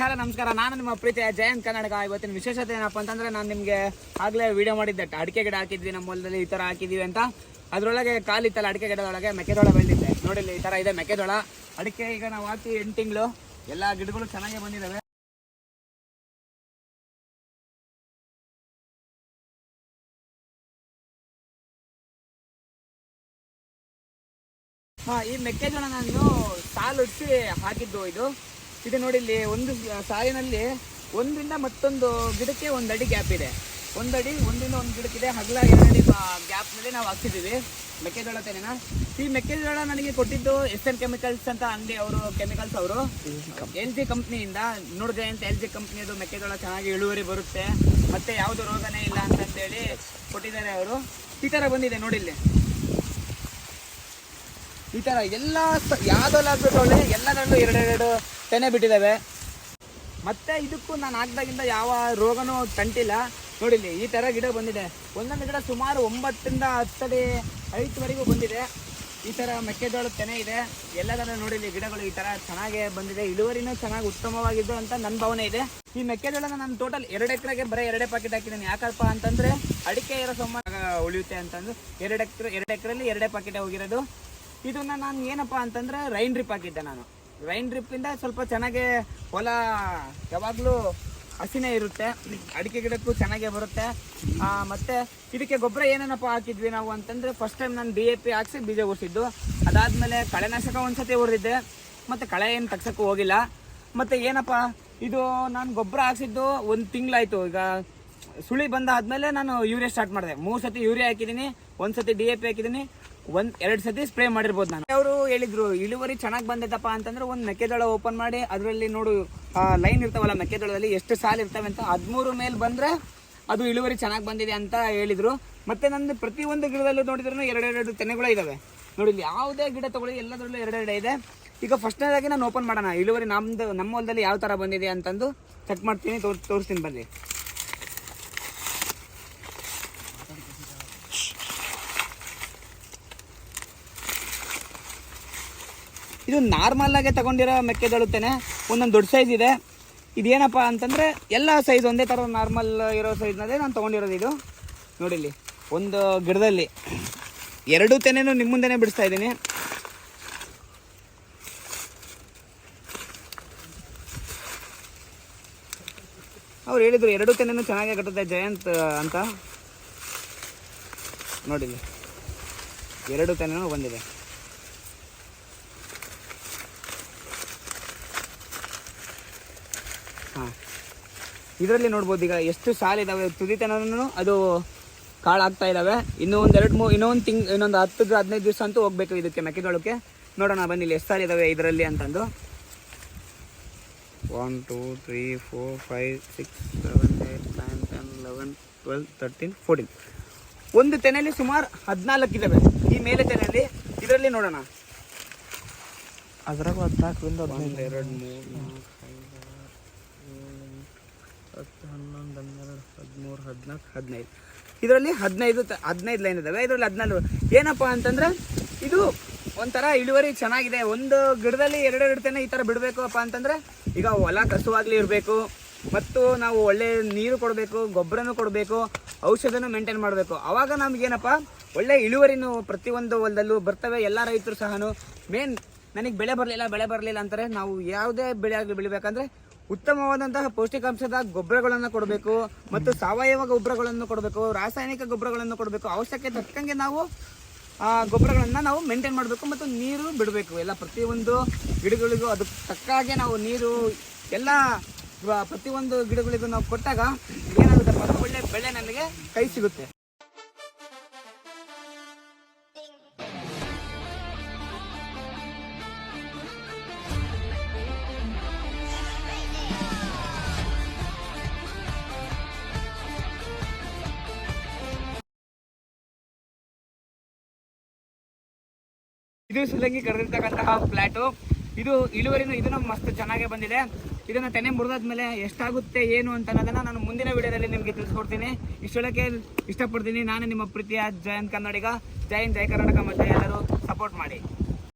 Hello ನಮಸ್ಕಾರ. ನಾನು ನಿಮ್ಮ ಪ್ರೀತಿಯ ಜಯಂತ್ ಕನ್ನಡಕ. ಇವತ್ತಿನ ವಿಶೇಷತೆ ಏನಪ್ಪ ಅಂತಂದ್ರೆ ನಾನು ನಿಮಗೆ ಆಗ್ಲೇ ವಿಡಿಯೋ ಮಾಡಿದ್ದೆ. ಅಡಿಕೆ ಗಿಡ ಹಾಕಿದ್ವಿ, ನಮ್ಮ ಹೊಲದಲ್ಲಿ ಈ ತರ ಹಾಕಿದ್ವಿ ಅಂತ. ಅದ್ರೊಳಗೆ ಕಾಲಿತ್ತಲ್ಲ ಅಡಿಕೆ ಗಿಡದೊಳಗೆ ಮೆಕ್ಕೆಜೋಳ ಬೆಳೆದಿದ್ದೆ. ನೋಡಿಲ್ಲ ಈ ತರ ಇದೆ ಮೆಕ್ಕೆಜೋಳ. ಅಡಿಕೆ ಈಗ ನಾವು ಹಾಕಿ ಎಂಟು ತಿಂಗಳು. ಎಲ್ಲ ಗಿಡಗಳು ಚೆನ್ನಾಗೇ ಬಂದಿದ್ದಾವೆ ಹಾ, ಈ ಮೆಕ್ಕೆಜೋಳ ನಾನು ಸಾಲು ಹಾಕಿದ್ದು ಇದು. ಇದು ನೋಡಿ ಇಲ್ಲಿ ಒಂದು ಸಾಲಿನಲ್ಲಿ ಒಂದರಿಂದ ಮತ್ತೊಂದು ಗಿಡಕ್ಕೆ ಒಂದು ಅಡಿ ಗ್ಯಾಪ್ ಇದೆ. ಒಂದಡಿ ಒಂದಿಂದ ಒಂದು ಗಿಡಕ್ಕಿದೆ. ಹಗಲ ಗ್ಯಾಪ್ ಗ್ಯಾಪ್ನಲ್ಲಿ ನಾವು ಹಾಕ್ತಿದ್ದೀವಿ ಮೆಕ್ಕೆಜೋಳ ತೆನೆನ ಈ ಮೆಕ್ಕೆಜೋಳ ನನಗೆ ಕೊಟ್ಟಿದ್ದು ಎಸ್ ಎನ್ ಕೆಮಿಕಲ್ಸ್ ಅಂತ ಅಂಗಡಿ ಅವರು, ಕೆಮಿಕಲ್ಸ್ ಅವರು. ಎಲ್ ಜಿ ಕಂಪ್ನಿಯಿಂದ ನೋಡಿದೆ ಅಂತ ಎಲ್ ಜಿ ಕಂಪ್ನಿಯದು ಮೆಕ್ಕೆಜೋಳ ಚೆನ್ನಾಗಿ ಇಳುವರಿ ಬರುತ್ತೆ, ಮತ್ತೆ ಯಾವುದು ರೋಗನೇ ಇಲ್ಲ ಅಂತಂತೇಳಿ ಕೊಟ್ಟಿದ್ದಾರೆ ಅವರು. ಈ ಥರ ಬಂದಿದೆ ನೋಡಿ ಇಲ್ಲಿ. ಈ ಥರ ಎಲ್ಲ ಯಾವ್ದಲ್ಲಾದ್ರೂ ತೊಳೆ ಎಲ್ಲದರಲ್ಲೂ ಎರಡೆರಡು ತೆನೆ ಬಿಟ್ಟಿದ್ದಾವೆ. ಮತ್ತೆ ಇದಕ್ಕೂ ನಾನು ಹಾಕ್ದಾಗಿಂದ ಯಾವ ರೋಗನೂ ತಂಟಿಲ್ಲ. ನೋಡಿಲ್ಲಿ ಈ ತರ ಗಿಡ ಬಂದಿದೆ. ಒಂದೊಂದು ಗಿಡ ಸುಮಾರು ಒಂಬತ್ತರಿಂದ ಹತ್ತಡಿ ಐದುವರೆಗೂ ಬಂದಿದೆ. ಈ ತರ ಮೆಕ್ಕೆಜೋಳದ ತೆನೆ ಇದೆ. ಎಲ್ಲದರ ನೋಡಿಲ್ಲಿ ಗಿಡಗಳು ಈ ತರ ಚೆನ್ನಾಗಿ ಬಂದಿದೆ. ಇಳುವರಿನೂ ಚೆನ್ನಾಗಿ ಉತ್ತಮವಾಗಿದ್ದು ಅಂತ ನನ್ನ ಭಾವನೆ ಇದೆ. ಈ ಮೆಕ್ಕೆಜೋಳನ ನಾನು ಟೋಟಲ್ ಎರಡು ಎಕರೆಗೆ ಬರೀ ಎರಡೇ ಪಾಕೆಟ್ ಹಾಕಿದ್ದೀನಿ. ಯಾಕಪ್ಪ ಅಂತಂದ್ರೆ ಅಡಿಕೆ ಇರೋ ಸಮ ಉಳಿಯುತ್ತೆ ಅಂತಂದು. ಎರಡು ಎಕರೆ ಎರಡು ಎಕರೆಯಲ್ಲಿ ಎರಡೇ ಪಾಕೆಟ್ ಹೋಗಿರೋದು. ಇದನ್ನ ನಾನು ಏನಪ್ಪ ಅಂತಂದ್ರೆ ರೈನ್ ಡ್ರಿಪ್ ಹಾಕಿದ್ದೆ ನಾನು. ರೈನ್ ಡ್ರಿಪ್ಪಿಂದ ಸ್ವಲ್ಪ ಚೆನ್ನಾಗೆ ಹೊಲ ಯಾವಾಗಲೂ ಹಸಿನೇ ಇರುತ್ತೆ. ಅಡಿಕೆ ಗಿಡಕ್ಕೂ ಚೆನ್ನಾಗೇ ಬರುತ್ತೆ. ಮತ್ತೆ ಇದಕ್ಕೆ ಗೊಬ್ಬರ ಏನೇನಪ್ಪ ಹಾಕಿದ್ವಿ ನಾವು ಅಂತಂದ್ರೆ ಫಸ್ಟ್ ಟೈಮ್ ನಾನು ಡಿ ಎ ಪಿ ಹಾಕ್ಸಿ ಬೀಜ ಉರ್ಸಿದ್ದು ಅದಾದ್ಮೇಲೆ ಕಳೆನಾಶಕ ಒಂದ್ಸತಿ ಹೊಡೆದಿದ್ದೆ ಮತ್ತೆ ಕಳೆ ಏನು ತಗ್ಸೋಕ್ಕೂ ಹೋಗಿಲ್ಲ. ಮತ್ತೆ ಏನಪ್ಪ, ಇದು ನಾನು ಗೊಬ್ಬರ ಹಾಕ್ಸಿದ್ದು ಒಂದು ತಿಂಗಳಾಯಿತು. ಈಗ ಸುಳಿ ಬಂದಾದ್ಮೇಲೆ ನಾನು ಯೂರಿಯಾ ಸ್ಟಾರ್ಟ್ ಮಾಡಿದೆ. ಮೂರು ಸತಿ ಯೂರಿಯಾ ಹಾಕಿದ್ದೀನಿ ಒಂದು ಸತಿ ಡಿ ಎ ಪಿ ಹಾಕಿದ್ದೀನಿ ಒಂದ್ ಎರಡ್ ಸತಿ ಸ್ಪ್ರೇ ಮಾಡಿರ್ಬೋದು ನಾನು. ಅವರು ಹೇಳಿದ್ರು, ಇಳುವರಿ ಚೆನ್ನಾಗಿ ಬಂದೈತಪ್ಪ ಅಂತಂದ್ರೆ ಒಂದ್ ಮೆಕ್ಕೆಜೋಳ ಓಪನ್ ಮಾಡಿ, ಅದರಲ್ಲಿ ನೋಡು ಲೈನ್ ಇರ್ತಾವಲ್ಲ ಮೆಕ್ಕೆಜೋಳದಲ್ಲಿ ಎಷ್ಟು ಸಾಲ ಇರ್ತವೆ ಅಂತ ಹದಿಮೂರು ಮೇಲೆ ಬಂದ್ರೆ ಅದು ಇಳುವರಿ ಚೆನ್ನಾಗಿ ಬಂದಿದೆ ಅಂತ ಹೇಳಿದ್ರು. ಮತ್ತೆ ನಂದು ಪ್ರತಿ ಒಂದು ಗಿಡದಲ್ಲೂ ನೋಡಿದ್ರು ಎರಡೆರಡು ತೆನೆಗಳು ಇದಾವೆ. ನೋಡಿ ಯಾವುದೇ ಗಿಡ ತಗೊಳ್ಳಿ, ಎಲ್ಲದರಲ್ಲೂ ಎರಡೆರಡು ಇದೆ. ಈಗ ಫಸ್ಟ್ನೇದಾಗಿ ನಾನು ಓಪನ್ ಮಾಡೋಣ. ಇಳುವರಿ ನಮ್ದು, ನಮ್ಮ ಹೊಲದಲ್ಲಿ ಯಾವ ತರ ಬಂದಿದೆ ಅಂತಂದು ಚೆಕ್ ಮಾಡ್ತೀನಿ, ತೋರ್, ತೋರಿಸ್ತೀನಿ ಬನ್ನಿ. ಇದು ನಾರ್ಮಲ್ ಆಗೇ ತಗೊಂಡಿರೋ ಮೆಕ್ಕೆಜೋಳತ್ತೇನೆ ಒಂದೊಂದು ದೊಡ್ಡ ಸೈಜ್ ಇದೆ. ಇದೇನಪ್ಪ ಅಂತಂದ್ರೆ ಎಲ್ಲ ಸೈಜ್ ಒಂದೇ ಥರ ನಾರ್ಮಲ್ ಇರೋ ಸೈಜ್ನಲ್ಲೇ ನಾನು ತೊಗೊಂಡಿರೋದು ಇದು. ನೋಡಿಲ್ಲಿ, ಒಂದು ಗಿಡದಲ್ಲಿ ಎರಡು ತೆನೇನು ನಿಮ್ಮ ಮುಂದೆನೇ ಬಿಡಿಸ್ತಾ ಇದ್ದೀನಿ. ಅವ್ರು ಹೇಳಿದ್ರು ಎರಡು ತೆನೇನು ಚೆನ್ನಾಗೇ ಕಟ್ಟುತ್ತೆ ಜಯಂತ್ ಅಂತ. ನೋಡಿಲ್ಲಿ, ಎರಡು ತೆನೇನು ಬಂದಿದೆ ಹಾಂ. ಇದರಲ್ಲಿ ನೋಡ್ಬೋದು ಈಗ ಎಷ್ಟು ಸಾಲಿದಾವೆ ತುದಿತನೂ ಅದು ಕಾಳಾಗ್ತಾ ಇದ್ದಾವೆ ಇನ್ನೂ ಒಂದು ಎರಡು ಮೂರು ಇನ್ನೊಂದು ತಿಂಗ್ ಇನ್ನೊಂದು ಹತ್ತು ಹದಿನೈದು ದಿವಸ ಅಂತೂ ಹೋಗ್ಬೇಕು ಇದಕ್ಕೆ ಮೆಕ್ಕೆಜೋಳಕ್ಕೆ. ನೋಡೋಣ ಬನ್ನಿ ಎಷ್ಟು ಸಾಲ ಇದ್ದಾವೆ ಇದರಲ್ಲಿ ಅಂತಂದು. One two three four five six seven eight nine ten eleven twelve thirteen fourteen ಒಂದು ತೆನೆಯಲ್ಲಿ ಸುಮಾರು ಹದಿನಾಲ್ಕು ಇದ್ದಾವೆ ಈ ಮೇಲೆ ತೆನೆಯಲ್ಲಿ ಇದರಲ್ಲಿ ನೋಡೋಣ. ಅದ್ರಾಗ ಹದಿನಾಲ್ಕರಿಂದ ಒಂದು ಎರಡು ಮೂರು ನಾಲ್ಕು ಹತ್ತು ಹನ್ನೊಂದು ಹನ್ನೆರಡು ಹದಿಮೂರು, ಹದಿನಾಲ್ಕು, ಹದಿನೈದು. ಇದರಲ್ಲಿ ಹದಿನೈದು ಹದಿನೈದು ಲೈನ್ ಇದಾವೆ. ಇದರಲ್ಲಿ ಹದಿನಾಲ್ಕು. ಏನಪ್ಪ ಅಂತಂದರೆ, ಇದು ಒಂಥರ ಇಳುವರಿ ಚೆನ್ನಾಗಿದೆ. ಒಂದು ಗಿಡದಲ್ಲಿ ಎರಡೆರಡು ತೆನೆ ಈ ಥರ ಬಿಡಬೇಕಪ್ಪ ಅಂತಂದರೆ, ಈಗ ಹೊಲ ಕಸುವಾಗಲಿ ಇರಬೇಕು, ಮತ್ತು ನಾವು ಒಳ್ಳೆ ನೀರು ಕೊಡಬೇಕು, ಗೊಬ್ಬರನೂ ಕೊಡಬೇಕು, ಔಷಧನೂ ಮೇಂಟೈನ್ ಮಾಡಬೇಕು. ಆವಾಗ ನಮಗೇನಪ್ಪ, ಒಳ್ಳೆ ಇಳುವರಿನೂ ಪ್ರತಿಯೊಂದು ಹೊಲದಲ್ಲೂ ಬರ್ತವೆ. ಎಲ್ಲ ರೈತರು ಸಹ ಮೇನ್ ನನಗೆ ಬೆಳೆ ಬರಲಿಲ್ಲ ಬೆಳೆ ಬರಲಿಲ್ಲ ಅಂತಾರೆ. ನಾವು ಯಾವುದೇ ಬೆಳೆ ಆಗಲಿ ಬೆಳಿಬೇಕಂದ್ರೆ ಉತ್ತಮವಾದಂತಹ ಪೌಷ್ಟಿಕಾಂಶದ ಗೊಬ್ಬರಗಳನ್ನು ಕೊಡಬೇಕು ಮತ್ತು ಸಾವಯವ ಗೊಬ್ಬರಗಳನ್ನು ಕೊಡಬೇಕು, ರಾಸಾಯನಿಕ ಗೊಬ್ಬರಗಳನ್ನು ಕೊಡಬೇಕು. ಅವಶ್ಯಕತೆ ತಕ್ಕಂಗೆ ನಾವು ಆ ಗೊಬ್ಬರಗಳನ್ನು ನಾವು ಮೇಂಟೈನ್ ಮಾಡಬೇಕು ಮತ್ತು ನೀರು ಬಿಡಬೇಕು. ಎಲ್ಲ ಪ್ರತಿಯೊಂದು ಗಿಡಗಳಿಗೂ ಅದಕ್ಕೆ ತಕ್ಕ ಹಾಗೆ ನಾವು ನೀರು, ಎಲ್ಲ ಪ್ರತಿಯೊಂದು ಗಿಡಗಳಿಗೂ ನಾವು ಕೊಟ್ಟಾಗ ಏನಾಗುತ್ತೆ ಒಳ್ಳೆ ಬೆಳೆ ನನಗೆ ಕೈ ಸಿಗುತ್ತೆ. ಇದು ಸುಲಂಗಿ ಕರೆದಿರ್ತಕ್ಕಂತಹ ಫ್ಲಾಟು. ಇದು ಇಳುವರಿನೂ ಇದನ್ನು ಮಸ್ತ್ ಚೆನ್ನಾಗೇ ಬಂದಿದೆ. ಇದನ್ನು ತೆನೆ ಮುರಿದಾದ್ಮೇಲೆ ಎಷ್ಟಾಗುತ್ತೆ, ಏನು ಅಂತ ಅನ್ನೋದನ್ನ ನಾನು ಮುಂದಿನ ವಿಡಿಯೋದಲ್ಲಿ ನಿಮಗೆ ತಿಳಿಸ್ಕೊಡ್ತೀನಿ. ಇಷ್ಟೊಳಕ್ಕೆ ಇಷ್ಟಪಡ್ತೀನಿ. ನಾನು ನಿಮ್ಮ ಪ್ರೀತಿಯ ಜಯಂತ್ ಕನ್ನಡಿಗ. ಜಯಂತ್ ಜಯ ಕರ್ನಾಟಕ ಮತ್ತೆ ಎಲ್ಲರೂ ಸಪೋರ್ಟ್ ಮಾಡಿ.